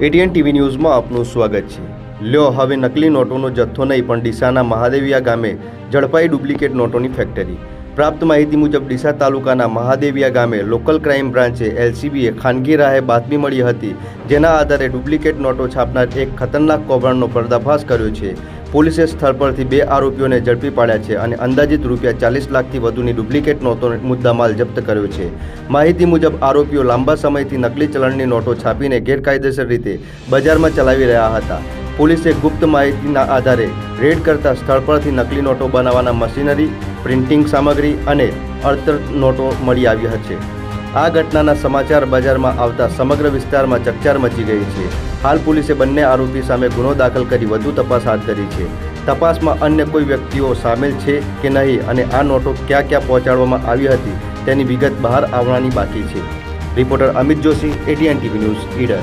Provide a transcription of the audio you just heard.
ATN TV ન્યૂઝમાં આપનું સ્વાગત છે. લ્યો, હવે નકલી નોટોનો જથ્થો નહીં, પણ ડીસાના મહાદેવિયા ગામે ઝડપાઈ ડુપ્લિકેટ નોટોની ફેક્ટરી. પ્રાપ્ત માહિતી મુજબ ડીસા તાલુકાના મહાદેવિયા ગામે લોકલ ક્રાઇમ બ્રાન્ચે એલસીબીએ ખાનગી રાહે બાતમી મળી હતી, જેના આધારે ડુપ્લિકેટ નોટો છાપનાર એક ખતરનાક કૌભાંડનો પર્દાફાશ કર્યો છે. પોલીસે સ્થળ પરથી બે આરોપીઓને ઝડપી પાડ્યા છે અને અંદાજિત રૂપિયા ચાલીસ લાખથી વધુની ડુપ્લિકેટ નોટો મુદ્દામાલ જપ્ત કર્યો છે. માહિતી મુજબ, આરોપીઓ લાંબા સમયથી નકલી ચલણની નોટો છાપીને ગેરકાયદેસર રીતે બજારમાં ચલાવી રહ્યા હતા. પોલીસે ગુપ્ત માહિતીના આધારે રેડ કરતા સ્થળ પરથી નકલી નોટો બનાવવાના મશીનરી, પ્રિન્ટિંગ સામગ્રી અને અડતર નોટો મળી આવી છે. આ ઘટનાના સમાચાર બજારમાં આવતા સમગ્ર વિસ્તારમાં ચકચાર મચી ગઈ છે. હાલ પોલીસે બંને આરોપી સામે ગુનો દાખલ કરી વધુ તપાસ હાથ ધરી છે. તપાસમાં અન્ય કોઈ વ્યક્તિઓ સામેલ છે કે નહીં અને આ નોટો ક્યાં ક્યાં પહોંચાડવામાં આવી હતી તેની વિગત બહાર આવવાની બાકી છે. Reporter Amit Joshi ATN TV news Idar.